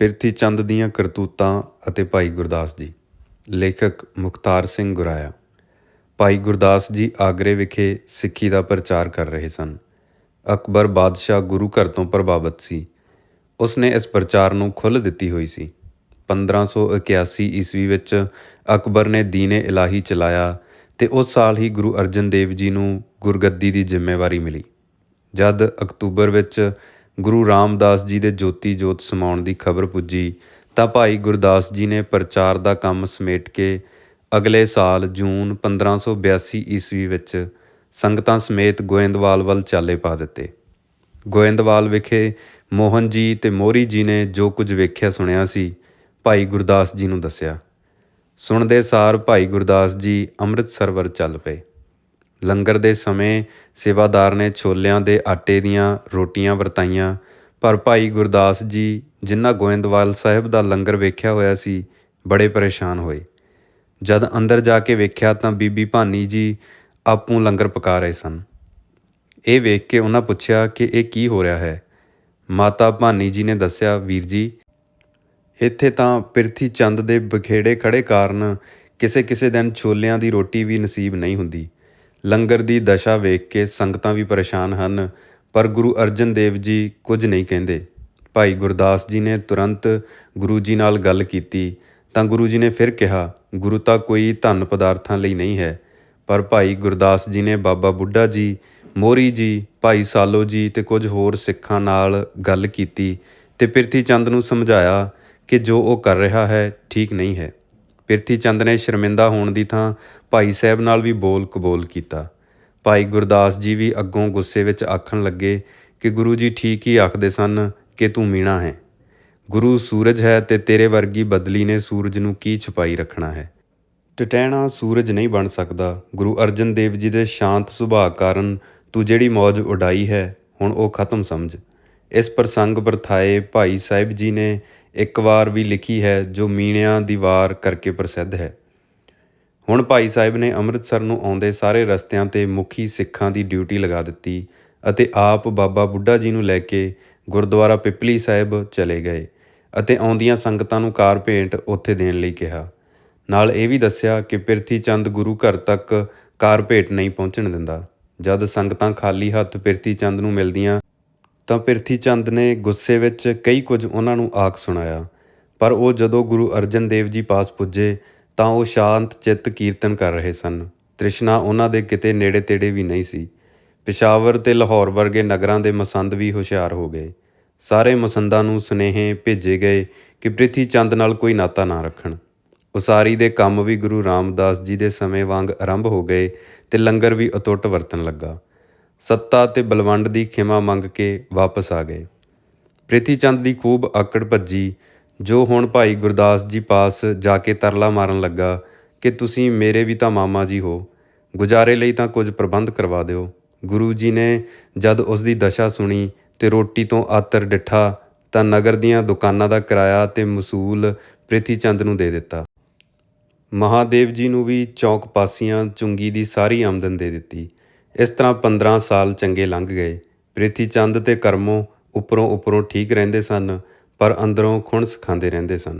ਪਿਰਥੀ ਚੰਦ ਦੀਆਂ ਕਰਤੂਤਾਂ ਅਤੇ ਭਾਈ ਗੁਰਦਾਸ ਜੀ। ਲੇਖਕ ਮੁਖਤਾਰ ਸਿੰਘ ਗੁਰਾਇਆ। ਭਾਈ ਗੁਰਦਾਸ ਜੀ ਆਗਰੇ ਵਿਖੇ ਸਿੱਖੀ ਦਾ ਪ੍ਰਚਾਰ ਕਰ ਰਹੇ ਸਨ। ਅਕਬਰ ਬਾਦਸ਼ਾਹ ਗੁਰੂ ਘਰ ਤੋਂ ਪ੍ਰਭਾਵਿਤ ਸੀ। ਉਸਨੇ ਇਸ ਪ੍ਰਚਾਰ ਨੂੰ ਖੁੱਲ੍ਹ ਦਿੱਤੀ ਹੋਈ ਸੀ। 1581 ਈਸਵੀ ਵਿੱਚ ਅਕਬਰ ਨੇ ਦੀਨੇ ਇਲਾਹੀ ਚਲਾਇਆ ਤੇ ਉਸ ਸਾਲ ਹੀ ਗੁਰੂ ਅਰਜਨ ਦੇਵ ਜੀ ਨੂੰ ਗੁਰਗੱਦੀ ਦੀ ਜ਼ਿੰਮੇਵਾਰੀ ਮਿਲੀ। ਜਦ ਅਕਤੂਬਰ ਵਿੱਚ ਗੁਰੂ ਰਾਮਦਾਸ ਜੀ ਦੇ ਜੋਤੀ ਜੋਤ ਸਮਾਉਣ ਦੀ ਖਬਰ ਪੁੱਜੀ, ਤਾਂ ਭਾਈ ਗੁਰਦਾਸ ਜੀ ਨੇ ਪ੍ਰਚਾਰ ਦਾ ਕੰਮ ਸਮੇਟ ਕੇ ਅਗਲੇ ਸਾਲ ਜੂਨ 1582 ਈਸਵੀ ਵਿੱਚ ਸੰਗਤਾਂ ਸਮੇਤ ਗੋਇੰਦਵਾਲ ਵੱਲ ਚਾਲੇ ਪਾ ਦਿੱਤੇ। ਗੋਇੰਦਵਾਲ ਵਿਖੇ ਮੋਹਨ ਜੀ ਤੇ ਮੋਰੀ ਜੀ ਨੇ ਜੋ ਕੁਝ ਵੇਖਿਆ ਸੁਣਿਆ ਸੀ, ਭਾਈ ਗੁਰਦਾਸ ਜੀ ਨੂੰ ਦੱਸਿਆ। ਸੁਣਦੇ ਸਾਰ ਭਾਈ ਗੁਰਦਾਸ ਜੀ ਅੰਮ੍ਰਿਤਸਰ ਵੱਲ ਚੱਲ ਪਏ। ਲੰਗਰ ਦੇ ਸਮੇਂ ਸੇਵਾਦਾਰ ਨੇ ਛੋਲਿਆਂ ਦੇ ਆਟੇ ਦੀਆਂ ਰੋਟੀਆਂ ਵਰਤਾਈਆਂ। ਪਰ ਭਾਈ ਗੁਰਦਾਸ ਜੀ, ਜਿਨ੍ਹਾਂ ਗੋਇੰਦਵਾਲ ਸਾਹਿਬ ਦਾ ਲੰਗਰ ਵੇਖਿਆ ਹੋਇਆ ਸੀ, ਬੜੇ ਪਰੇਸ਼ਾਨ ਹੋਏ। ਜਦ ਅੰਦਰ ਜਾ ਕੇ ਵੇਖਿਆ ਤਾਂ ਬੀਬੀ ਭਾਨੀ ਜੀ ਆਪੂ ਲੰਗਰ ਪਕਾ ਰਹੇ ਸਨ। ਇਹ ਵੇਖ ਕੇ ਉਹਨਾਂ ਪੁੱਛਿਆ ਕਿ ਇਹ ਕੀ ਹੋ ਰਿਹਾ ਹੈ। ਮਾਤਾ ਭਾਨੀ ਜੀ ਨੇ ਦੱਸਿਆ, ਵੀਰ ਜੀ, ਇੱਥੇ ਤਾਂ ਪਿਰਥੀ ਚੰਦ ਦੇ ਬਖੇੜੇ ਖੜੇ ਕਾਰਨ ਕਿਸੇ ਕਿਸੇ ਦਿਨ ਛੋਲਿਆਂ ਦੀ ਰੋਟੀ ਵੀ ਨਸੀਬ ਨਹੀਂ ਹੁੰਦੀ। ਲੰਗਰ ਦੀ ਦਸ਼ਾ ਵੇਖ ਕੇ ਸੰਗਤਾਂ ਵੀ ਪਰੇਸ਼ਾਨ ਹਨ, ਪਰ ਗੁਰੂ ਅਰਜਨ ਦੇਵ ਜੀ ਕੁਝ ਨਹੀਂ ਕਹਿੰਦੇ। ਭਾਈ ਗੁਰਦਾਸ ਜੀ ਨੇ ਤੁਰੰਤ ਗੁਰੂ ਜੀ ਨਾਲ ਗੱਲ ਕੀਤੀ, ਤਾਂ ਗੁਰੂ ਜੀ ਨੇ ਫਿਰ ਕਿਹਾ, ਗੁਰੂ ਤਾਂ ਕੋਈ ਧਨ ਪਦਾਰਥਾਂ ਲਈ ਨਹੀਂ ਹੈ, ਪਰ ਭਾਈ ਗੁਰਦਾਸ ਜੀ ਨੇ ਬਾਬਾ ਬੁੱਢਾ ਜੀ, ਮੋਰੀ ਜੀ, ਭਾਈ ਸਾਲੋ ਜੀ ਤੇ ਕੁਝ ਹੋਰ ਸਿੱਖਾਂ ਨਾਲ ਗੱਲ ਕੀਤੀ ਤੇ ਪਿਰਥੀ ਚੰਦ ਨੂੰ ਸਮਝਾਇਆ ਕਿ ਜੋ ਉਹ ਕਰ ਰਿਹਾ ਹੈ ਠੀਕ ਨਹੀਂ ਹੈ। ਪਿਰਥੀ ਚੰਦ ਨੇ ਸ਼ਰਮਿੰਦਾ ਹੋਣ ਦੀ ਥਾਂ ਭਾਈ ਸਾਹਿਬ ਨਾਲ ਵੀ ਬੋਲ ਕਬੂਲ ਕੀਤਾ। ਭਾਈ ਗੁਰਦਾਸ ਜੀ ਵੀ ਅੱਗੋਂ ਗੁੱਸੇ ਵਿੱਚ ਆਖਣ ਲੱਗੇ ਕਿ ਗੁਰੂ ਜੀ ਠੀਕ ਹੀ ਆਖਦੇ ਸਨ ਕਿ ਤੂੰ ਮੀਣਾ ਹੈ। ਗੁਰੂ ਸੂਰਜ ਹੈ ਤੇ ਤੇਰੇ ਵਰਗੀ ਬਦਲੀ ਨੇ ਸੂਰਜ ਨੂੰ ਕੀ ਛੁਪਾਈ ਰੱਖਣਾ ਹੈ? ਟਟਹਿਣਾ ਸੂਰਜ ਨਹੀਂ ਬਣ ਸਕਦਾ। ਗੁਰੂ ਅਰਜਨ ਦੇਵ ਜੀ ਦੇ ਸ਼ਾਂਤ ਸੁਭਾਅ ਕਾਰਨ ਤੂੰ ਜਿਹੜੀ ਮੌਜ ਉਡਾਈ ਹੈ, ਹੁਣ ਉਹ ਖਤਮ ਸਮਝ। ਇਸ ਪ੍ਰਸੰਗ ਵਰਥਾਏ ਭਾਈ ਸਾਹਿਬ ਜੀ ਨੇ ਇੱਕ ਵਾਰ ਵੀ ਲਿਖੀ ਹੈ ਜੋ ਮੀਣਿਆਂ ਦੀ ਵਾਰ ਕਰਕੇ ਪ੍ਰਸਿੱਧ ਹੈ। ਹੁਣ ਭਾਈ ਸਾਹਿਬ ਨੇ ਅੰਮ੍ਰਿਤਸਰ ਨੂੰ ਆਉਂਦੇ ਸਾਰੇ ਰਸਤਿਆਂ ਤੇ ਮੁਖੀ ਸਿੱਖਾਂ ਦੀ ਡਿਊਟੀ ਲਗਾ ਦਿੱਤੀ ਅਤੇ ਆਪ ਬਾਬਾ ਬੁੱਢਾ ਜੀ ਨੂੰ ਲੈ ਕੇ ਗੁਰਦੁਆਰਾ ਪਿਪਲੀ ਸਾਹਿਬ ਚਲੇ ਗਏ ਅਤੇ ਆਉਂਦੀਆਂ ਸੰਗਤਾਂ ਨੂੰ ਕਾਰ ਭੇਂਟ ਉੱਥੇ ਦੇਣ ਲਈ ਕਿਹਾ। ਨਾਲ ਇਹ ਵੀ ਦੱਸਿਆ ਕਿ ਪਿਰਥੀ ਚੰਦ ਗੁਰੂ ਘਰ ਤੱਕ ਕਾਰ ਭੇਟ ਨਹੀਂ ਪਹੁੰਚਣ ਦਿੰਦਾ। ਜਦ ਸੰਗਤਾਂ ਖਾਲੀ ਹੱਥ ਪਿਰਥੀ ਚੰਦ ਨੂੰ ਮਿਲਦੀਆਂ ਤਾਂ ਪਿਰਥੀ ਚੰਦ ਨੇ ਗੁੱਸੇ ਵਿੱਚ ਕਈ ਕੁਝ ਉਹਨਾਂ ਨੂੰ ਆਖ ਸੁਣਾਇਆ। ਪਰ ਉਹ ਜਦੋਂ ਗੁਰੂ ਅਰਜਨ ਦੇਵ ਜੀ ਪਾਸ ਪੁੱਜੇ, ਤਾਂ ਉਹ ਸ਼ਾਂਤ ਚਿੱਤ ਕੀਰਤਨ ਕਰ ਰਹੇ ਸਨ। ਤ੍ਰਿਸ਼ਨਾ ਉਹਨਾਂ ਦੇ ਕਿਤੇ ਨੇੜੇ ਤੇੜੇ ਵੀ ਨਹੀਂ ਸੀ। ਪਿਸ਼ਾਵਰ ਤੇ ਲਾਹੌਰ ਵਰਗੇ ਨਗਰਾਂ ਦੇ ਮਸੰਦ ਵੀ ਹੁਸ਼ਿਆਰ ਹੋ ਗਏ। ਸਾਰੇ ਮਸੰਦਾਂ ਨੂੰ ਸੁਨੇਹੇ ਭੇਜੇ ਗਏ ਕਿ ਪ੍ਰਿਥੀ ਚੰਦ ਨਾਲ ਕੋਈ ਨਾਤਾ ਨਾ ਰੱਖਣ। ਉਸਾਰੀ ਦੇ ਕੰਮ ਵੀ ਗੁਰੂ ਰਾਮਦਾਸ ਜੀ ਦੇ ਸਮੇਂ ਵਾਂਗ ਆਰੰਭ ਹੋ ਗਏ ਤੇ ਲੰਗਰ ਵੀ ਅਟੁੱਟ ਵਰਤਣ ਲੱਗਾ। ਸੱਤਾ ਤੇ ਬਲਵੰਡ ਦੀ ਖਿਮਾ ਮੰਗ ਕੇ ਵਾਪਸ ਆ ਗਏ। ਪ੍ਰਿਥੀ ਚੰਦ ਦੀ ਖੂਬ ਆਕੜ ਭੱਜੀ, ਜੋ ਹੁਣ ਭਾਈ ਗੁਰਦਾਸ ਜੀ ਪਾਸ ਜਾ ਕੇ ਤਰਲਾ ਮਾਰਨ ਲੱਗਾ ਕਿ ਤੁਸੀਂ ਮੇਰੇ ਵੀ ਤਾਂ ਮਾਮਾ ਜੀ ਹੋ, ਗੁਜ਼ਾਰੇ ਲਈ ਤਾਂ ਕੁਝ ਪ੍ਰਬੰਧ ਕਰਵਾ ਦਿਓ। ਗੁਰੂ ਜੀ ਨੇ ਜਦ ਉਸ ਦੀ ਦਸ਼ਾ ਸੁਣੀ ਤੇ ਰੋਟੀ ਤੋਂ ਆਤਰ ਡਿੱਠਾ ਤਾਂ ਨਗਰ ਦੀਆਂ ਦੁਕਾਨਾਂ ਦਾ ਕਿਰਾਇਆ ਤੇ ਮਸੂਲ ਪ੍ਰਿਥੀ ਚੰਦ ਨੂੰ ਦੇ ਦਿੱਤਾ। ਮਹਾਦੇਵ ਜੀ ਨੂੰ ਵੀ ਚੌਕ ਪਾਸੀਆਂ ਚੁੰਗੀ ਦੀ ਸਾਰੀ ਆਮਦਨ ਦੇ ਦਿੱਤੀ। ਇਸ ਤਰ੍ਹਾਂ 15 ਸਾਲ ਚੰਗੇ ਲੰਘ ਗਏ। ਪ੍ਰੀਤੀ ਚੰਦ ਤੇ ਕਰਮੋਂ ਉੱਪਰੋਂ ਉੱਪਰੋਂ ਠੀਕ ਰਹਿੰਦੇ ਸਨ, ਪਰ ਅੰਦਰੋਂ ਖੁਣਸ ਖਾਂਦੇ ਰਹਿੰਦੇ ਸਨ।